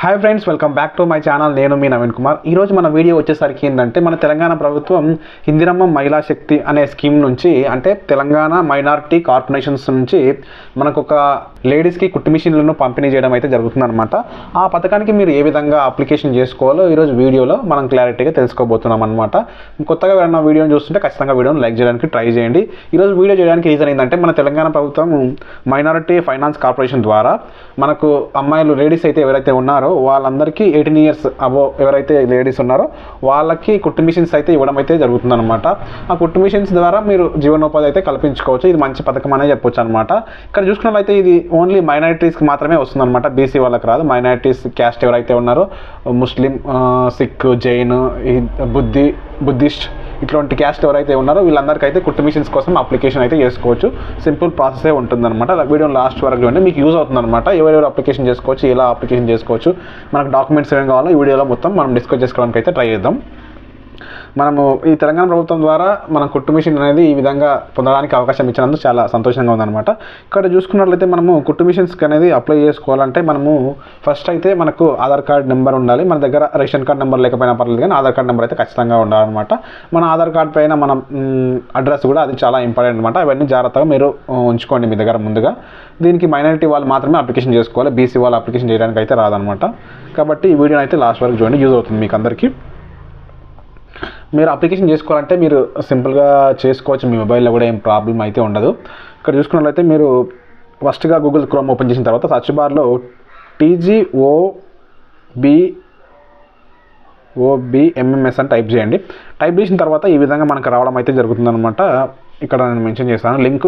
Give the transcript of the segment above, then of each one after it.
Hi friends welcome back to my channel నేను మీ నవీన్ కుమార్. ఈరోజు మన వీడియో వచ్చేసరికి ఏంటంటే మన తెలంగాణ ప్రభుత్వం ఇందిరమ్మ మహిళా శక్తి అనే స్కీమ్ నుంచి అంటే తెలంగాణ మైనారిటీ కార్పొరేషన్స్ నుంచి మనకు ఒక లేడీస్కి కుట్టు మిషన్లను పంపిణీ చేయడం అయితే జరుగుతుందన్నమాట. ఆ పథకానికి మీరు ఏ విధంగా అప్లికేషన్ చేసుకోవాలో ఈరోజు వీడియోలో మనం క్లారిటీగా తెలుసుకోబోతున్నాం అనమాట కొత్తగా ఎవరైనా వీడియోని చూస్తుంటే ఖచ్చితంగా వీడియోని లైక్ చేయడానికి ట్రై చేయండి. ఈరోజు వీడియో చేయడానికి రీజన్ ఏంటంటే మన తెలంగాణ ప్రభుత్వం మైనారిటీ ఫైనాన్స్ కార్పొరేషన్ ద్వారా మనకు అమ్మాయిలు లేడీస్ అయితే ఎవరైతే ఉన్నారో వాళ్ళందరికీ ఎయిటీన్ ఇయర్స్ అబో ఎవరైతే లేడీస్ ఉన్నారో వాళ్ళకి కుట్టు మిషన్స్ అయితే ఇవ్వడం అయితే జరుగుతుందనమాట ఆ కుట్టు మిషన్స్ ద్వారా మీరు జీవనోపాధి అయితే కల్పించుకోవచ్చు. ఇది మంచి పథకం అనే చెప్పొచ్చు అనమాట ఇక్కడ చూసుకున్నట్లయితే ఇది ఓన్లీ మైనారిటీస్కి మాత్రమే వస్తుందన్నమాట. బీసీ వాళ్ళకి రాదు. మైనారిటీస్ క్యాస్ట్ ఎవరైతే ఉన్నారో ముస్లిం సిక్ జైన్ ఈ బుద్ధి బుద్ధిస్ట్ ఇటువంటి క్యాస్ట్ ఎవరైతే ఉన్నారో వీళ్ళందరికీ అయితే కుట్టు మిషన్స్ కోసం అప్లికేషన్ అయితే చేసుకోవచ్చు. సింపుల్ ప్రాసెసే ఉంటుందన్నమాట. వీడియో లాస్ట్ వరకు చూడండి. మీకు యూజ్ అవుతుందన్నమాట. ఎవరెవరు అప్లికేషన్ చేసుకోవచ్చు ఎలా అప్లికేషన్ చేసుకోవచ్చు మనకు డాక్యుమెంట్స్ ఏమేమి కావాలో ఈ వీడియోలో మొత్తం మనం డిస్కస్ చేసుకోవడానికి అయితే ట్రై చేద్దాం. మనము ఈ తెలంగాణ ప్రభుత్వం ద్వారా మనం కుట్టు మిషన్ అనేది ఈ విధంగా పొందడానికి అవకాశం ఇచ్చినందుకు చాలా సంతోషంగా ఉందన్నమాట. ఇక్కడ చూసుకున్నట్లయితే మనము కుట్టు మిషన్స్కి అనేది అప్లై చేసుకోవాలంటే మనము ఫస్ట్ అయితే మనకు ఆధార్ కార్డ్ నెంబర్ ఉండాలి. మన దగ్గర రేషన్ కార్డ్ నెంబర్ లేకపోయినా పర్లేదు కానీ ఆధార్ కార్డ్ నెంబర్ అయితే ఖచ్చితంగా ఉండాలన్నమాట. మన ఆధార్ కార్డ్ పైన మన అడ్రస్ కూడా అది చాలా ఇంపార్టెంట్ అనమాట అవన్నీ జాగ్రత్తగా మీరు ఉంచుకోండి మీ దగ్గర ముందుగా. దీనికి మైనారిటీ వాళ్ళు మాత్రమే అప్లికేషన్ చేసుకోవాలి. బీసీ వాళ్ళు అప్లికేషన్ చేయడానికి అయితే రాదనమాట కాబట్టి ఈ వీడియోని అయితే లాస్ట్ వరకు చూడండి. యూజ్ అవుతుంది మీకు అందరికీ. మీరు అప్లికేషన్ చేసుకోవాలంటే మీరు సింపుల్గా చేసుకోవచ్చు. మీ మొబైల్లో కూడా ఏం ప్రాబ్లం అయితే ఉండదు. ఇక్కడ చూసుకున్నట్లయితే మీరు ఫస్ట్గా గూగుల్ క్రోమ్ ఓపెన్ చేసిన తర్వాత సర్చ్ బార్లో టీజీఓ బి ఓబిఎంఎంఎస్ అని టైప్ చేయండి. టైప్ చేసిన తర్వాత ఈ విధంగా మనకు రావడం అయితే జరుగుతుందనమాట ఇక్కడ నేను మెన్షన్ చేస్తాను లింక్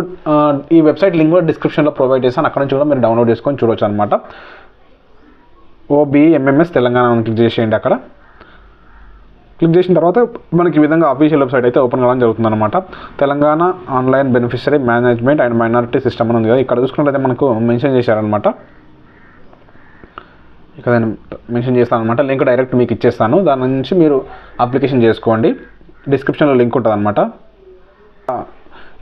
ఈ వెబ్సైట్ లింక్ కూడా డిస్క్రిప్షన్లో ప్రొవైడ్ చేస్తాను అక్కడ నుంచి కూడా మీరు డౌన్లోడ్ చేసుకొని చూడవచ్చు అనమాట ఓబిఎంఎంఎస్ తెలంగాణ క్లిక్ చేసేయండి అక్కడ. క్లిక్ చేసిన తర్వాత మనకి ఈ విధంగా అఫీషియల్ వెబ్సైట్ అయితే ఓపెన్ కావడం జరుగుతుందన్నమాట. Telangana online beneficiary management and minority system అని ఉంది కదా ఇక్కడ చూసుకున్నట్లయితే మనకు మెన్షన్ చేశారనమాట ఇక్కడ నేను మెన్షన్ చేస్తాను అనమాట లింక్ డైరెక్ట్ మీకు ఇచ్చేస్తాను. దాని నుంచి మీరు అప్లికేషన్ చేసుకోండి. డిస్క్రిప్షన్లో లింక్ ఉంటుంది అనమాట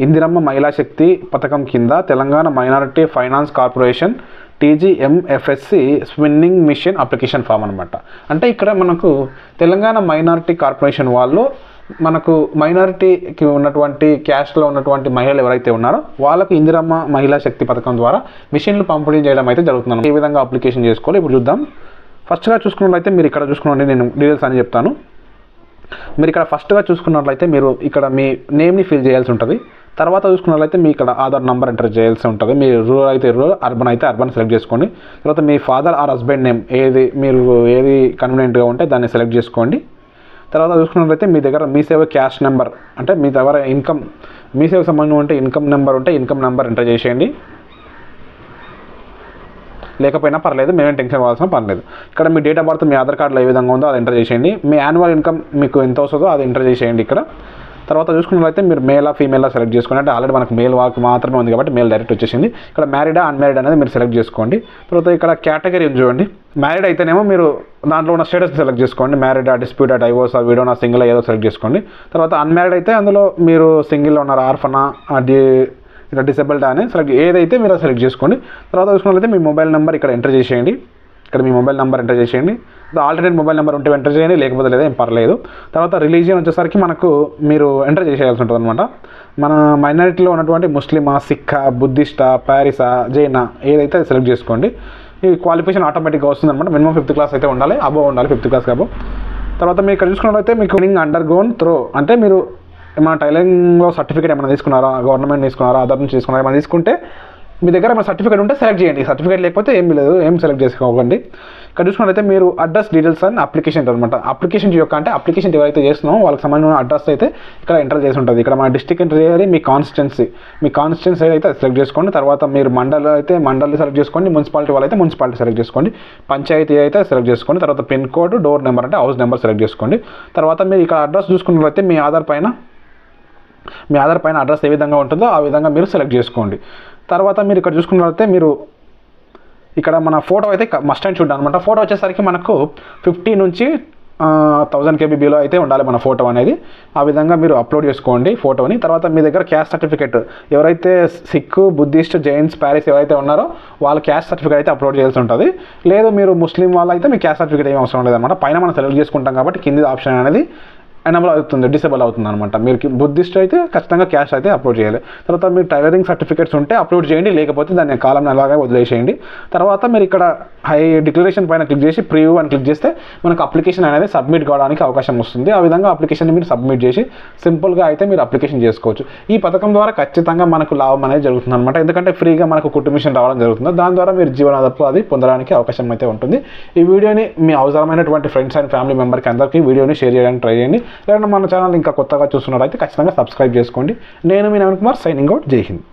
ఇందిరమ్మ మహిళా శక్తి పథకం కింద Telangana minority finance corporation TGMFSC స్విన్నింగ్ mission application form అనమాట అంటే ఇక్కడ మనకు తెలంగాణ మైనారిటీ కార్పొరేషన్ వాళ్ళు మనకు మైనారిటీకి ఉన్నటువంటి క్యాస్ట్లో ఉన్నటువంటి మహిళలు ఎవరైతే ఉన్నారో వాళ్ళకు ఇందిరమ్మ మహిళా శక్తి పథకం ద్వారా మిషన్లు పంపిణీ చేయడం అయితే జరుగుతుంది ఏ విధంగా అప్లికేషన్ చేసుకోవాలి. ఇప్పుడు చూద్దాం. ఫస్ట్గా చూసుకున్నట్లయితే మీరు ఇక్కడ చూసుకున్నట్టు నేను డీటెయిల్స్ అని చెప్తాను. మీరు ఇక్కడ ఫస్ట్గా చూసుకున్నట్లయితే మీరు ఇక్కడ మీ నేమ్ని ఫిల్ చేయాల్సి ఉంటుంది. తర్వాత చూసుకున్నట్లయితే మీ ఇక్కడ ఆధార్ నెంబర్ ఎంటర్ చేయాల్సి ఉంటుంది. మీరు రూరల్ అయితే రూరల్ అర్బన్ అయితే అర్బన్ సెలెక్ట్ చేసుకోండి. తర్వాత మీ ఫాదర్ ఆర్ హస్బెండ్ నేమ్ ఏది మీరు ఏది కన్వీనియంట్గా ఉంటే దాన్ని సెలెక్ట్ చేసుకోండి. తర్వాత చూసుకున్నట్లయితే మీ దగ్గర మీ సేవ క్యాష్ నెంబర్ అంటే మీ దగ్గర ఇన్కమ్ మీ సేవకు సంబంధం ఉంటే ఇన్కమ్ నెంబర్ ఉంటే ఇన్కమ్ నెంబర్ ఎంటర్ చేసేయండి. లేకపోయినా పర్లేదు మేమేం టెన్షన్ అవ్వాల్సిన పని లేదు. ఇక్కడ మీ డేట్ ఆఫ్ బర్త్ మీ ఆధార్ కార్డులో ఏ విధంగా ఉందో అది ఎంటర్ చేసేయండి. మీ యాన్యువల్ ఇన్కమ్ మీకు ఎంత వస్తుందో అది ఎంటర్ చేసేయండి ఇక్కడ. తర్వాత చూసుకున్నట్లయితే మీరు మేలా ఫీమేలా సెలెక్ట్ చేసుకోండి అంటే ఆల్రెడీ మనకు మేల్ వాక్ మాత్రమే ఉంది కాబట్టి మేల్ డైరెక్ట్ వచ్చేసింది. ఇక్కడ మ్యారీడా అన్మ్యారీడ్ అనేది మీరు సెలెక్ట్ చేసుకోండి. తర్వాత ఇక్కడ కేటగిరీ చూడండి. మ్యారీడ్ అయితేనేమో మీరు దాంట్లో ఉన్న స్టేటస్ సెలెక్ట్ చేసుకోండి. మ్యారీడా డిస్ప్యూటా డైవోర్స్ ఆ సింగిల్ ఏదో సెలెక్ట్ చేసుకోండి. తర్వాత అన్మ్యారీడ్ అయితే అందులో మీరు సింగిల్ ఉన్నారు ఆర్ఫనా డి ఇలా డిసేబుల్డ్ అని సెలెక్ట్ ఏదైతే మీరు సెలెక్ట్ చేసుకోండి. తర్వాత చూసుకున్నట్లయితే మీ మొబైల్ నెంబర్ ఇక్కడ ఎంటర్ చేసేయండి. ఇక్కడ మీ మొబైల్ నెంబర్ ఎంటర్ చేసేయండి. ఆల్టర్నేట్ మొబైల్ నెంబర్ ఉంటే ఎంటర్ చేయండి లేకపోతే లేదా ఏం పర్లేదు. తర్వాత రిలీజియన్ వచ్చేసరికి మనకు మీరు ఎంటర్ చేసేయాల్సి ఉంటుంది అనమాట మన మైనారిటీలో ఉన్నటువంటి ముస్లిమా సిక్కా బుద్ధిస్టా ప్యారిసా జైనా ఏదైతే అది సెలెక్ట్ చేసుకోండి. ఈ క్వాలిఫికేషన్ ఆటోమేటిక్గా వస్తుంది అనమాట మినిమం ఫిఫ్త్ క్లాస్ అయితే ఉండాలి అబో ఉండాలి ఫిఫ్త్ క్లాస్ అబో తర్వాత మీరు ఇక్కడ చూసుకున్నట్లయితే మీకు అండర్ గోన్ త్రో అంటే మీరు ఏమైనా టైలరింగ్లో సర్టిఫికేట్ ఏమైనా తీసుకున్నారా? గవర్నమెంట్ తీసుకున్నారా? అదర్ నుంచి తీసుకున్నారా? ఏమైనా తీసుకుంటే మీ దగ్గర ఏమైనా సర్టిఫికేట్ ఉంటే సెలెక్ట్ చేయండి. సర్టిఫికేట్ లేకపోతే ఏం లేదు ఏం సెలెక్ట్ చేసుకోకండి. ఇక్కడ చూసుకున్నట్లయితే మీరు అడ్రస్ డీటెయిల్స్ అని అప్లికేషన్ అనమాట అప్లికేషన్ యొక్క అంటే అప్లికేషన్ ఎవరైతే చేస్తున్నామో వాళ్ళకి సంబంధించిన అడ్రస్ అయితే ఇక్కడ ఎంటర్ చేసి ఉంటుంది. ఇక్కడ మన డిస్టిక్ ఎంటర్ చేయాలి మీ కాన్స్టిట్యున్సీ. మీ కాన్స్టిట్యున్సీ అయితే సెలెక్ట్ చేసుకోండి తర్వాత మీరు మండలి అయితే మండలి సెలెక్ట్ చేసుకోండి మున్సిపాలిటీ వాళ్ళు అయితే మున్సిపాలిటీ సెలెక్ట్ చేసుకోండి పంచాయతీ అయితే సెలెక్ట్ చేసుకోండి తర్వాత పిన్ కోడ్ డోర్ నెంబర్ అంటే హౌస్ నెంబర్ సెలెక్ట్ చేసుకోండి. తర్వాత మీరు ఇక్కడ అడ్రస్ చూసుకున్నట్లయితే మీ ఆధార్ పైన మీ ఆధార్ పైన అడ్రస్ ఏ విధంగా ఉంటుందో ఆ విధంగా మీరు సెలెక్ట్ చేసుకోండి. తర్వాత మీరు ఇక్కడ చూసుకున్నట్లయితే మీరు ఇక్కడ మన ఫోటో అయితే మస్ట్ అండ్ షుడ్ అనమాట ఫోటో వచ్చేసరికి మనకు ఫిఫ్టీ నుంచి థౌజండ్ కేబీబీలో అయితే ఉండాలి మన ఫోటో అనేది. ఆ విధంగా మీరు అప్లోడ్ చేసుకోండి ఫోటోని తర్వాత మీ దగ్గర క్యాస్ట్ సర్టిఫికేట్ ఎవరైతే సిక్ బుద్ధిస్ట్ జైన్స్ ప్యారిస్ ఎవరైతే ఉన్నారో వాళ్ళ క్యాస్ట్ సర్టిఫికేట్ అయితే అప్లోడ్ చేయాల్సి ఉంటుంది. లేదు మీరు ముస్లిం వాళ్ళు అయితే మీ క్యాస్ట్ సర్టిఫికేట్ ఏం అవసరం లేదన్నమాట. పైన మనం సెలెక్ట్ చేసుకుంటాం కాబట్టి కింది ఆప్షన్ అనేది ఎనబుల్ అవుతుంది డిసేబుల్ అవుతుంది అనమాట మీరు బుద్ధిస్ట్ అయితే ఖచ్చితంగా క్యాష్ అయితే అప్లోడ్ చేయాలి. తర్వాత మీరు టైలరింగ్ సర్టిఫికేట్స్ ఉంటే అప్లోడ్ చేయండి లేకపోతే దాన్ని కాలం అలాగే వదిలేసేయండి. తర్వాత మీరు ఇక్కడ హై డిక్లరేషన్ పైన క్లిక్ చేసి ప్రివ్యూ అని క్లిక్ చేస్తే మనకు అప్లికేషన్ అనేది సబ్మిట్ కావడానికి అవకాశం వస్తుంది. ఆ విధంగా అప్లికేషన్ మీరు సబ్మిట్ చేసి సింపుల్గా అయితే మీరు అప్లికేషన్ చేసుకోవచ్చు. ఈ పథకం ద్వారా ఖచ్చితంగా మనకు లాభం అనేది జరుగుతుంది అనమాట ఎందుకంటే ఫ్రీగా మనకు కుటుంబిషన్ రావడం జరుగుతుంది. దాని ద్వారా మీరు జీవనాధారపు అది పొందడానికి అవకాశం అయితే ఉంటుంది. ఈ వీడియోని మీ అవసరమైనటువంటి ఫ్రెండ్స్ అండ్ ఫ్యామిలీ మెంబర్కి అందరికీ వీడియోని షేర్ చేయడానికి ట్రై చేయండి. లేదంటే మన ఛానల్ ఇంకా కొత్తగా చూస్తున్నారైతే ఖచ్చితంగా సబ్స్క్రైబ్ చేసుకోండి. నేను మీ నవీన్ కుమార్ సైనింగ్ అవుట్ జై హింద్.